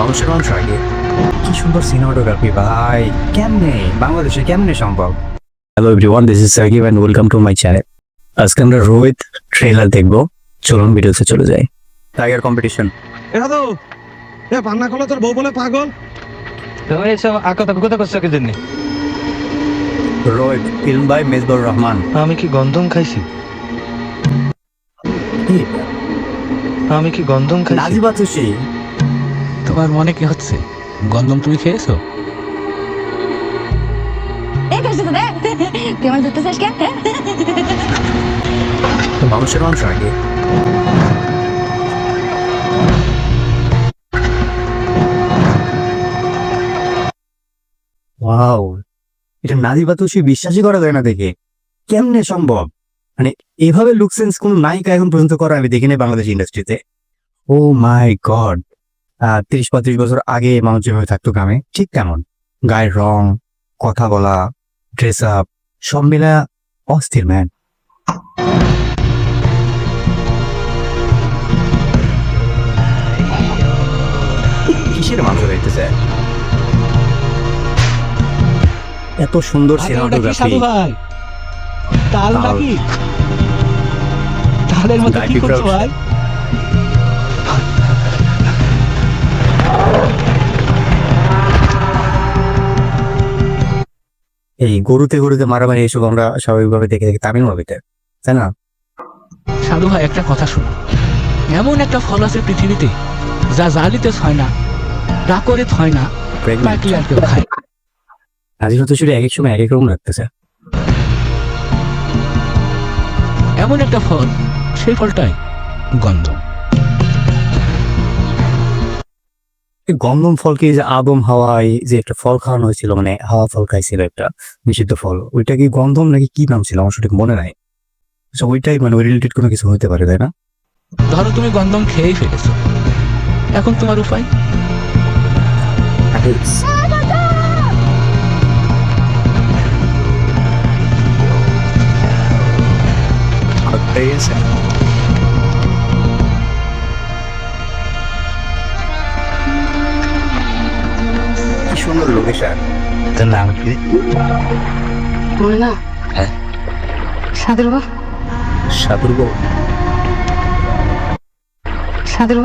মানুষের মানুষ আগে। কি সুন্দর সিনেমাটোগ্রাফি ভাই। কেমনে? বাংলাদেশে কেমনে সম্ভব? Hello everyone this is Sakib and welcome to my channel আজকে আমরা রোহিত ট্রেলার দেখব। চলুন ভিডিওতে চলে যাই। টাইগার কম্পিটিশন এটা তো এ পান্না খোলা তোর বউ বলে পাগল। তুমি এসব আঁকা তাকে করছ কি জন্য রোহিত ফিল্ম বাই মেজবুর রহমান। আমি কি গন্ধম খাইছি? কি? আমি কি গন্ধম খাইছি? নাজিবা তুষি তোমার মনে কি হচ্ছে? গন্ধম তুমি খেয়েছো? মানুষের মানুষ আগে ওয়াও এটা তুষি বিশ্বাসই করা যায় না দেখে। কেমনে সম্ভব? মানে এভাবে লুক সেন্স কোন নায়িকা এখন পর্যন্ত করা আমি দেখিনি বাংলাদেশ ইন্ডাস্ট্রিতে ও মাই গড তিরিশ পঁয়ত্রিশ বছর আগে মানুষ যেভাবে থাকতো গ্রামে। ঠিক তেমন। গায়ের রং কথা বলা ড্রেস আপ সব মিলা অস্থির ম্যান কিসের মাংস দেখতেছে এত সুন্দর সিনেমাটোগ্রাফি ভাই? তাল। নাকি? তালের Guy কি করছ ভাই? এই গরুতে গরুতে মারামারি এসব আমরা স্বাভাবিকভাবে দেখে দেখি তামিল মুভিতে তাই না? সাধু ভাই একটা কথা শোনো এমন একটা ফল আছে পৃথিবীতে যা জালিতে হয় না ডাকরে হয় না পাকলে আর কেউ খায় আজকে তো শুধু এক এক সময় এক এক রকম লাগতেছে। এমন একটা ফল সেই ফলটাই গন্ধম গন্ধম ফলকে যে আদম হাওয়ায় যে একটা ফল খাওয়ানো হয়েছিল মানে হাওয়া ফল খাইছিল একটা নিষিদ্ধ ফল ওইটা কি গন্ধম নাকি কি নাম ছিল? আমার সঠিক মনে নাই। আচ্ছা ওইটাই মানে ওই রিলেটেড কোনো কিছু হতে পারে তাই না? ধরো তুমি গন্ধম খেয়েই ফেলেছো। এখন তোমার উপায়? সুন্দর লোকেশন তোর নাম কি? মনে না হ্যাঁ? সাদুর বা সাধুর বউ সাদুর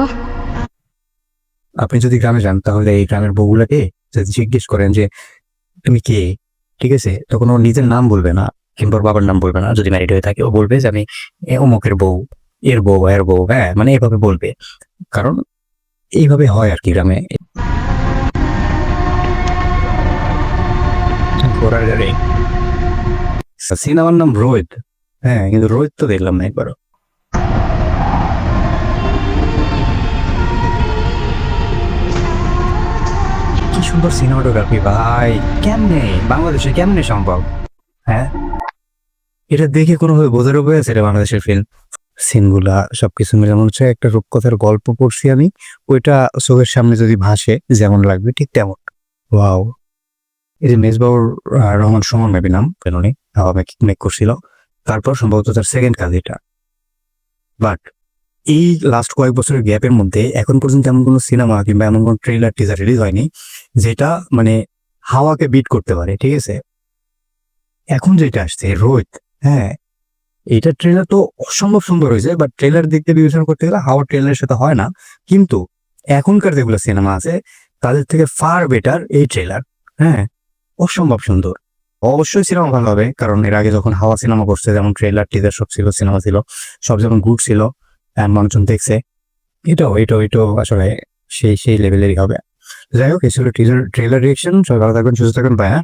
আপনি যদি গ্রামে যান তাহলে এই গ্রামের বউগুলাকে যদি জিজ্ঞেস করেন যে তুমি কে? ঠিক আছে? তখন ও নিজের নাম বলবে না কিংবা বাবার নাম বলবে না। যদি ম্যারিড হয়ে থাকে ও বলবে যে আমি এ অমুকের বউ এর বউ এর বউ হ্যাঁ। মানে এভাবে বলবে। কারণ এইভাবে হয় আর কি গ্রামে। সিনেমার নাম রোহিত। হ্যাঁ কিন্তু রোহিত তো দেখলাম না একবারও। কি সুন্দর সিনেমাটোগ্রাফি, ভাই। কেমনে? বাংলাদেশে কেমনে সম্ভব? হ্যাঁ? এটা দেখে কোনোভাবে বোঝার উপায় আছে এটা বাংলাদেশের ফিল্ম সিনগুলা সবকিছু মিলে মনে হচ্ছে একটা রূপকথার গল্প পড়ছি আমি। ওইটা চোখের সামনে যদি ভাসে, যেমন লাগবে, ঠিক তেমন। ওয়াও। এই যে মেজবাউর রহমান সুমন মেবি নাম পেলনি হাওয়া মেক করছিল। তারপর সম্ভবত তার সেকেন্ড কাজ এটা। বাট এই লাস্ট কয়েক বছরের গ্যাপের মধ্যে এখন পর্যন্ত এমন কোনো সিনেমা কিংবা এমন কোনো ট্রেলার টিজার রিলিজ হয়নি, যেটা মানে হাওয়াকে বিট করতে পারে, ঠিক আছে? এখন যেটা আসছে, রোহিত হ্যাঁ এটা ট্রেলার তো অসম্ভব সুন্দর হয়েছে বাট ট্রেলার দিয়ে বিবেচনা করতে গেলে হাওয়া ট্রেলারের সাথে হয় না। কিন্তু এখনকার যেগুলো সিনেমা আছে, তাদের থেকে ফার বেটার এই ট্রেলার হ্যাঁ? অসম্ভব সুন্দর। অবশ্যই সিনেমা ভালো হবে, কারণ এর আগে যখন হাওয়া সিনেমা করছে, যেমন ট্রেলার টিজার সব ছিল সিনেমা ছিল, সব যেমন গুড ছিল মানুষজন দেখছে, এটাও এটাও এটাও আসলে সেই সেই লেভেলেরই হবে। যাই হোক ছিল টিজার ট্রেলার রিয়েকশন সবাই ভালো থাকবেন, সুস্থ থাকবেন ভাইয়া